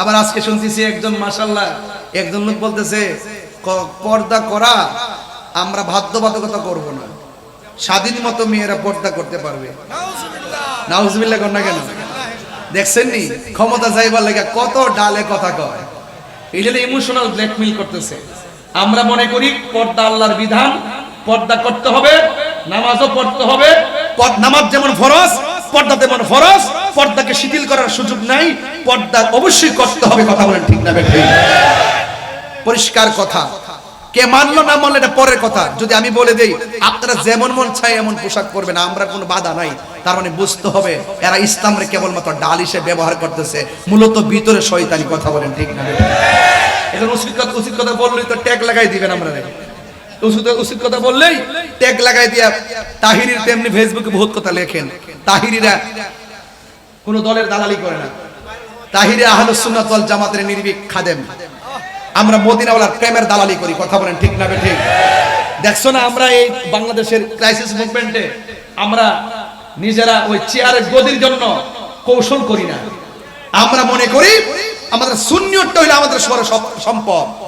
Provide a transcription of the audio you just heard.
আবার আজকে শুনতেছি একজন মাসাল্লাহ একজন লোক বলতেছে পর্দা করা আমরা বাধ্যবাধকতা করব না। স্বাধীন মতো মেয়েরা পর্দা করতে পারবে। নাউজবিল্লাহ কর না কেন? দেখছেন নি? ক্ষমতা যাইবার লাগে কত ডালে কথা কয়। এটা ইমোশনাল ব্ল্যাকমেইল করতেছে। আমরা মনে করি পর্দা আল্লাহর বিধান, পর্দা করতে হবে, নামাজও পড়তে হবে। নামাজ যেমন ফরজ, পর্দা তেমন ফরজ করার সুযোগ নাই, পর্দা অবশ্যই করতে হবে, কথা বলেন ঠিক না বেঠিক পরিষ্কার কথা। কে মানলো না মানলো, এটা পরের কথা। যদি আমি বলে দেই, আপনারা যেমন মন চাই এমন পোশাক পরবেন, আমরা কোনো বাধা নাই। তার মানে বুঝতে হবে, এরা ইসলামরে কেবলমাত্র ডাল হিসেবে ব্যবহার করতেছে। মূলত ভিতরে শয়তানি, কথা বলেন ঠিক না এখন উচিত কথা উচিত কথা বললেই তো ট্যাগ লাগাই দিবেন আমরা উচিত কথা বললেই ট্যাগ লাগাই দিয়া তাহিরির তেমনি ফেসবুকে বহুত কথা লেখেন। তাহিরিরা কোনো দলের দালালি করে না। তাহিরে ওয়াল জামাতের নির্ভীক খাদেম। আমরা মদিনাওয়ালার প্রেমের দালালি করি, কথা বলেন ঠিক না ঠিক? দেখছ না আমরা এই বাংলাদেশের ক্রাইসিস মুভমেন্টে আমরা নিজেরা ওই চেয়ারের গদির জন্য কৌশল করি না। আমরা মনে করি আমাদের শূন্যটা হইলে আমাদের সবার সব- সম্পদ।